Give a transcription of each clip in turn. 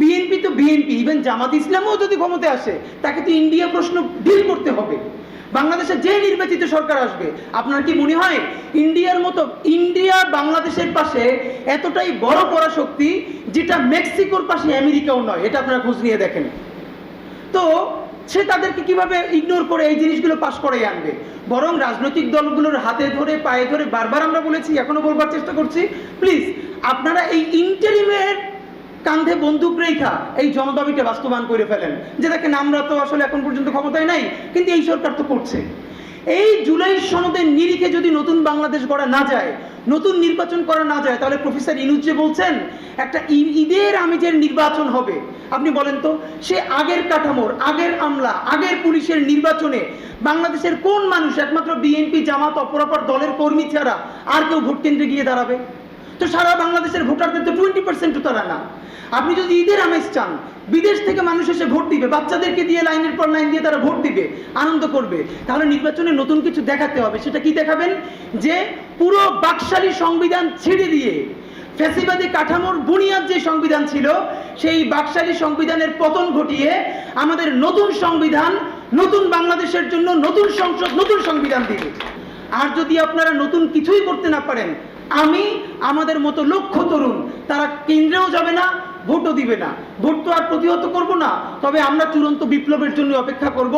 BNP তো BNP even জামাত ইসলামও যদি ক্ষমতায় আসে, তাকে তো ইন্ডিয়া প্রশ্ন ডিল করতে হবে। বাংলাদেশে যে নির্বাচিত সরকার আসবে, আপনার কি মনে হয়? ইন্ডিয়ার মতো, ইন্ডিয়া বাংলাদেশের পাশে এতটাই বড় পরাশক্তি যেটা মেক্সিকোর পাশে আমেরিকাও নয়, এটা আপনারা খোঁজ নিয়ে দেখেন। তো সে তাদেরকে কীভাবে ইগনোর করে এই জিনিসগুলো পাশ করাই আনবে? বরং রাজনৈতিক দলগুলোর হাতে ধরে, পায়ে ধরে বারবার আমরা বলেছি, এখনও বলবার চেষ্টা করছি প্লিজ আপনারা এই ইন্টারিমের কান্ধে বন্দুক রেখা এই জনদাবিটা বাস্তবায়ন করে ফেলেন, যে দেখেন আমরা তো আসলে এখন পর্যন্ত ক্ষমতায় নাই, কিন্তু এই সরকার তো করছে। এই জুলাই সনদের নিরিখে যদি নতুন বাংলাদেশ গড়া না যায়, নতুন নির্বাচন করা না যায়, তাহলে প্রফেসর ইনুজ বলছেন, একটা ঈদের আমেজের নির্বাচন হবে। আপনি বলেন তো, সে আগের কাঠামোর, আগের আমলা, আগের পুলিশের নির্বাচনে বাংলাদেশের কোন মানুষ, একমাত্র বিএনপি জামাত অপরাপর দলের কর্মী ছাড়া আর কেউ ভোট কেন্দ্রে গিয়ে দাঁড়াবে? তো সারা বাংলাদেশের ভোটারদের তো টোয়েন্টি পার্সেন্টও তারা না। আপনি যদি ঈদের আমেজ চান, বিদেশ থেকে মানুষ এসে ভোট দিবে, বাচ্চাদেরকে দিয়ে লাইনের পর লাইন দিয়ে তারা ভোট দিবে, আনন্দ করবে। তাহলে নির্বাচনে নতুন কিছু দেখাতে হবে। সেটা কি দেখাবেন? যে পুরো বাকশালী সংবিধান ছেড়ে দিয়ে ফ্যাসিবাদী কাঠামোর বুনিয়াদ যে সংবিধান ছিল, সেই বাকশালী সংবিধানের পতন ঘটিয়ে আমাদের নতুন সংবিধান, নতুন বাংলাদেশের জন্য নতুন সংসদ, নতুন সংবিধান দিবে। আর যদি আপনারা নতুন কিছুই করতে না পারেন, আমি, আমাদের মতো লক্ষ তরুণ, তারা কেন্দ্রেও যাবে না, ভোটও দিবে না। ভোট তো আর প্রতিহত করব না, তবে আমরা চূড়ান্ত বিপ্লবের জন্য অপেক্ষা করব।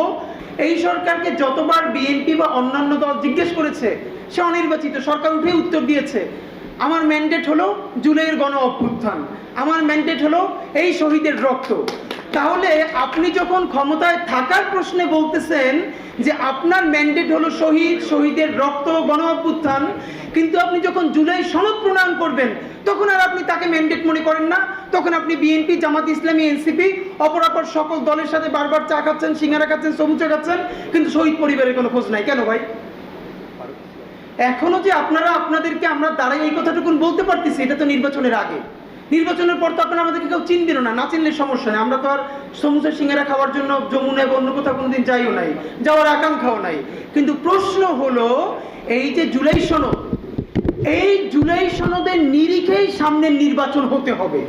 এই সরকারকে যতবার বিএনপি বা অন্যান্য দল জিজ্ঞেস করেছে, সে অনির্বাচিত। সরকার উঠে উত্তর দিয়েছে, আমার ম্যান্ডেট হলো জুলাইয়ের গণ অভ্যুত্থান আমার ম্যান্ডেট হলো এই শহীদের রক্ত। তাহলে আপনি যখন ক্ষমতায় থাকার প্রশ্নে বলতেছেন যে আপনার ম্যান্ডেট হলো শহীদ, শহীদের রক্ত, গণ অভ্যুত্থান, কিন্তু আপনি যখন জুলাই সনদ প্রণয়ন করবেন, তখন আর আপনি তাকে ম্যান্ডেট মনে করেন না। তখন আপনি বিএনপি জামাত ইসলামী এনসিপি অপরাপর সকল দলের সাথে বারবার চা খাচ্ছেন, সিঙ্গারা খাচ্ছেন সমুচা খাচ্ছেন, কিন্তু শহীদ পরিবারের কোনো খোঁজ নাই। কেন ভাই? এখনও যে আপনারা আপনাদেরকে আমরা দাঁড়াই এই কথাটুকুন বলতে পারতেছি, এটা তো নির্বাচনের আগে। নির্বাচনের পর তো আপনারা আমাদেরকে কেউ চিনবেন না না চিনলে সমস্যা নেই। আমরা তো আর সমুদ্রের সিঙ্গারা খাওয়ার জন্য যমুনা বা অন্য কোথাও কোনোদিন যাইও নাই, যাওয়ার আকাঙ্ক্ষাও নাই। কিন্তু প্রশ্ন হলো, এই যে জুলাই সনদ, এই জুলাই সনদের নিরিখেই সামনের নির্বাচন হতে হবে।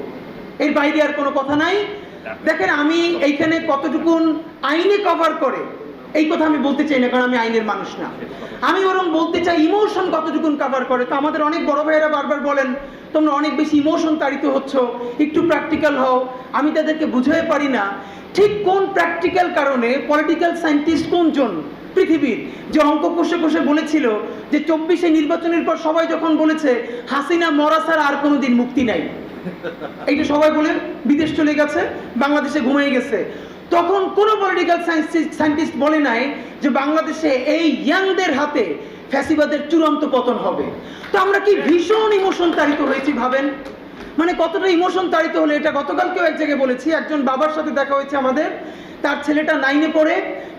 এর বাইরে আর কোনো কথা নাই। দেখেন আমি এইখানে কতটুকুন আইনে কভার করে এই কথা আমি বলতে চাই না, কারণ আমি আইনের মানুষ না। আমি বরং বলতে চাই ইমোশন কতটুকুন কভার করে? তো আমাদের অনেক বড় ভাইয়েরা বারবার বলেন, তোমরা অনেক বেশি ইমোশন তাড়িত হচ্ছ, একটু প্র্যাকটিক্যাল হও। আমি তাদেরকে বুঝাতে পারি না, ঠিক কোন প্র্যাকটিক্যাল কারণে পলিটিক্যাল সায়েন্টিস্ট কোনজন পৃথিবীর? যে অঙ্ক কষে কষে বলেছিল যে চব্বিশে নির্বাচনের পর সবাই যখন বলেছে, হাসিনা মরা ছাড়া আর কোনোদিন মুক্তি নাই। এইটা সবাই বলে বিদেশ চলে গেছে, বাংলাদেশে ঘুমিয়ে গেছে। তখন কোনো পলিটিক্যাল সায়েন্টিস্ট বলে নাই যে বাংলাদেশে এই ইয়াংদের হাতে ফ্যাসিবাদের চূড়ান্ত পতন হবে। তো আমরা কি ভীষণ ইমোশন তাড়িত হয়েছি ভাবেন? মানে কতটা ইমোশন তাড়িত হলে এটা গতকালকেও এক জায়গায় বলেছি। একজন বাবার সাথে দেখা হয়েছে আমাদের। তার ছেলেটা নাইনে পড়ে।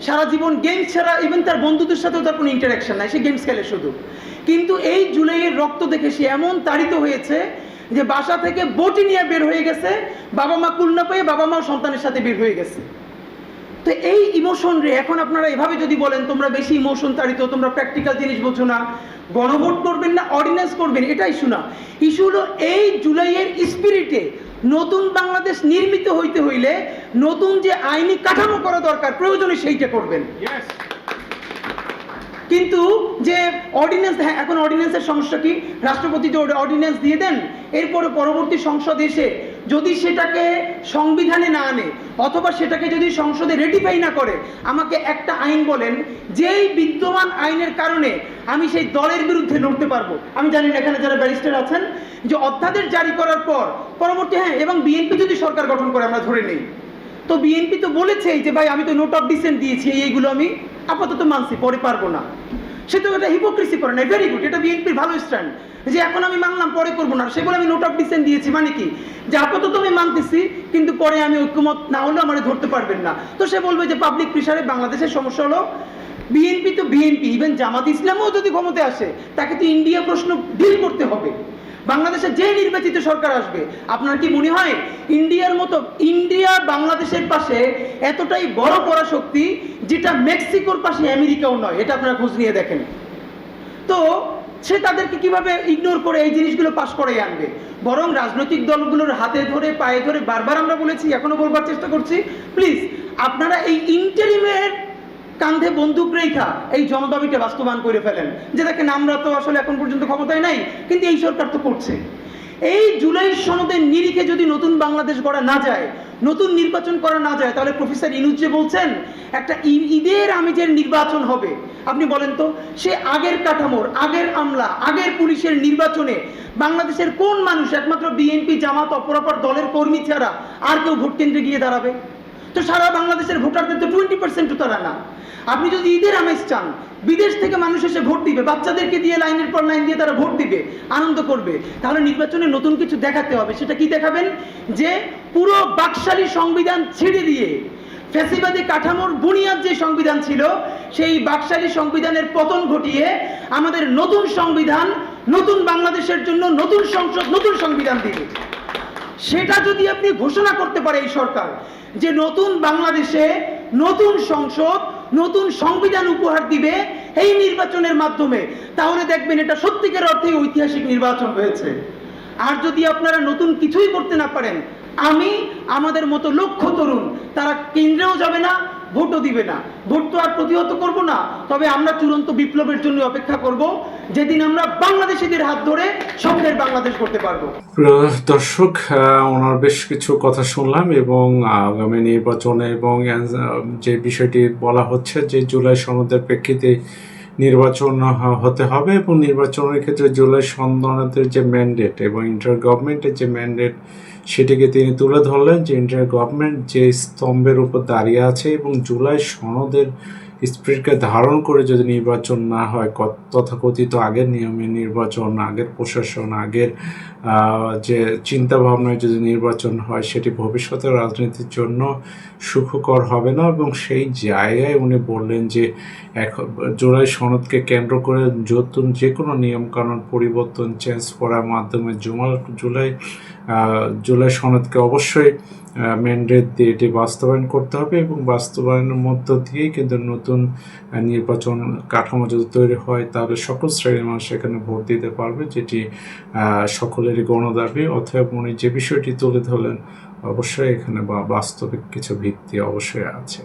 সারা জীবন গেমস ছাড়া ইভেন তার বন্ধুদের সাথেও তার কোনো ইন্টারাকশন নাই। সে গেমস খেলে শুধু। কিন্তু এই জুলাইয়ের রক্ত দেখে সে এমন তাড়িত হয়েছে যে বাসা থেকে বটি নিয়ে বের হয়ে গেছে। বাবা মা কুল না পেয়ে বাবা মাও সন্তানের সাথে বের হয়ে গেছে। তো এই ইমোশন রে এখন আপনারা এভাবে যদি বলেন তোমরা বেশি ইমোশন তাড়িত তোমরা প্র্যাকটিক্যাল জিনিস বোঝো না গণভোট করবেন না অর্ডিন্যান্স করবেন এটা ইস্যু না ইস্যু হলো এই জুলাইয়ের স্পিরিটে নতুন বাংলাদেশ নির্মিত হইতে হইলে নতুন যে আইনি কাঠামো করা দরকার প্রয়োজনে সেইটা করবেন। কিন্তু যে অর্ডিন্যান্স হ্যাঁ এখন অর্ডিন্যান্সের সমস্যা কি? রাষ্ট্রপতি যে অর্ডিন্যান্স দিয়ে দেন এরপরে পরবর্তী সংসদ এসে যদি সেটাকে সংবিধানে না আনে, অথবা সেটাকে যদি সংসদে রেটিফাই না করে, আমাকে একটা আইন বলেন, যেই বিদ্যমান আইনের কারণে আমি সেই দলের বিরুদ্ধে লড়তে পারব। আমি জানি না এখানে যারা ব্যারিস্টার আছেন, যে অধ্যাদেশ জারি করার পর, পরবর্তী হ্যাঁ এবং বিএনপি যদি সরকার গঠন করে, আমরা ধরে নেই। তো বিএনপি তো বলেছেই যে, ভাই, আমি তো নোট অফ ডিসেন্ট দিয়েছি এইগুলো আমি আপাতত মানছি, পরে পারব না। সে তো এটা হিপোক্রেসি করে না ভেরি গুড এটা বিএনপির ভালো স্ট্যান্ড যে এখন আমি মানলাম, পরে করব না। সেগুলো আমি নোট অফ ডিসেন্ট দিয়েছি মানে কি? যে আপাতত আমি মানতেছি, কিন্তু পরে আমি ঐক্যমত না হলেও আমার ধরতে পারবেন না। তো সে বলবে যে পাবলিক প্রেশারে বাংলাদেশের সমস্যা হলো বিএনপি তো বিএনপি ইভেন জামাত ইসলামও যদি ক্ষমতায় আসে, তাকে তো ইন্ডিয়া প্রশ্ন ডিল করতে হবে। বাংলাদেশে যে নির্বাচিত সরকার আসবে, আপনার কি মনে হয়? ইন্ডিয়ার মতো, ইন্ডিয়া বাংলাদেশের পাশে এতটাই বড় পরাশক্তি যেটা মেক্সিকোর পাশে আমেরিকাও নয়, এটা আপনারা খোঁজ নিয়ে দেখেন। তো সে তাদেরকে কীভাবে ইগনোর করে এই জিনিসগুলো পাশ করাই আনবে? বরং রাজনৈতিক দলগুলোর হাতে ধরে, পায়ে ধরে বারবার আমরা বলেছি, এখনও বলবার চেষ্টা করছি প্লিজ আপনারা এই ইন্টারিমের কান্ধে বন্দুক রেখা এই জনদাবিটা বাস্তবায়ন করে ফেলেন, যে দেখেন আমরা তো আসলে এখন পর্যন্ত ক্ষমতায় নাই, কিন্তু এই সরকার তো করছে। এই জুলাই সনদের নিরিখে যদি নতুন বাংলাদেশ গড়া না যায়, নতুন নির্বাচন করা না যায়, তাহলে প্রফেসর ইনুজ যে বলছেন, একটা ঈদের আমেজের নির্বাচন হবে। আপনি বলেন তো, সে আগের কাঠামোর, আগের আমলা, আগের পুলিশের নির্বাচনে বাংলাদেশের কোন মানুষ, একমাত্র বিএনপি জামাত অপরাপর দলের কর্মী ছাড়া আর কেউ ভোট কেন্দ্রে গিয়ে দাঁড়াবে? তো সারা বাংলাদেশের ভোটারদের তো টোয়েন্টি পার্সেন্টও তারা না। আপনি যদি ঈদের আমেজ চান, বিদেশ থেকে মানুষ এসে ভোট দিবে, বাচ্চাদেরকে দিয়ে লাইনের পর লাইন দিয়ে তারা ভোট দিবে, আনন্দ করবে, তাহলে নির্বাচনে নতুন কিছু দেখাতে হবে। সেটা কি দেখাবেন? যে পুরো বাকশালী সংবিধান ছেড়ে দিয়ে ফ্যাসিবাদী কাঠামোর বুনিয়াদ যে সংবিধান ছিল, সেই বাকশালী সংবিধানের পতন ঘটিয়ে আমাদের নতুন সংবিধান, নতুন বাংলাদেশের জন্য নতুন সংসদ, নতুন সংবিধান দিবে। সেটা যদি আপনি ঘোষণা করতে পারে এই সরকার যে নতুন বাংলাদেশে নতুন সংসদ, নতুন সংবিধান উপহার দিবে এই নির্বাচনের মাধ্যমে। তাহলে দেখবেন এটা সত্যিকার অর্থে ঐতিহাসিক নির্বাচন হয়েছে। আর যদি আপনারা নতুন কিছুই করতে না পারেন, আমি, আমাদের মতো লক্ষ্য তরুণ, তারা কেন্দ্রেও যাবে না ভোটও দিবে না। ভোট তো আর প্রতিহত করব না। তবে আমরা চূড়ান্ত বিপ্লবের জন্য অপেক্ষা করব। যেদিন আমরা বাংলাদেশিদের হাত ধরে স্বপ্নের বাংলাদেশ করতে পারব। দর্শক ওনার বেশ কিছু কথা শুনলাম এবং আগামী নির্বাচনে এবং যে বিষয়টি বলা হচ্ছে যে জুলাই সনদের প্রেক্ষিতে নির্বাচন হতে হবে এবং নির্বাচনের ক্ষেত্রে জুলাই সনদের যে ম্যান্ডেট এবং ইন্টার গভর্নমেন্টের যে ম্যান্ডেট সেটিকে তিনি তুলে ধরলেন যে ইন্ডিয়ার গভর্নমেন্ট যে স্তম্ভের উপর দাঁড়িয়ে আছে এবং জুলাই সনদের স্পিরিটকে ধারণ করে যদি নির্বাচন না হয় তথাকথিত আগের নিয়মে নির্বাচন, আগের প্রশাসন, আগের যে চিন্তা ভাবনায় যদি নির্বাচন হয়, সেটি ভবিষ্যতের রাজনীতির জন্য সুখকর হবে না। এবং সেই জায়গায় উনি বললেন যে এখন জুলাই সনদকে কেন্দ্র করে নতুন যে কোনো নিয়মকানুন পরিবর্তন চেঞ্জ করার মাধ্যমে জুমাল জুলাই জুলাই সনদকে অবশ্যই ম্যান্ডেট দিয়ে এটি বাস্তবায়ন করতে হবে এবং বাস্তবায়নের মধ্য দিয়েই কিন্তু নতুন নির্বাচন কাঠামো যদি তৈরি হয়, তাহলে সকল শ্রেণির মানুষ এখানে ভোট দিতে পারবে, যেটি সকলের সকলেরই গণদাবি। অথবা উনি যে বিষয়টি তুলে ধরলেন, অবশ্যই এখানে বা, বাস্তবিক কিছু ভিত্তি অবশ্যই আছে।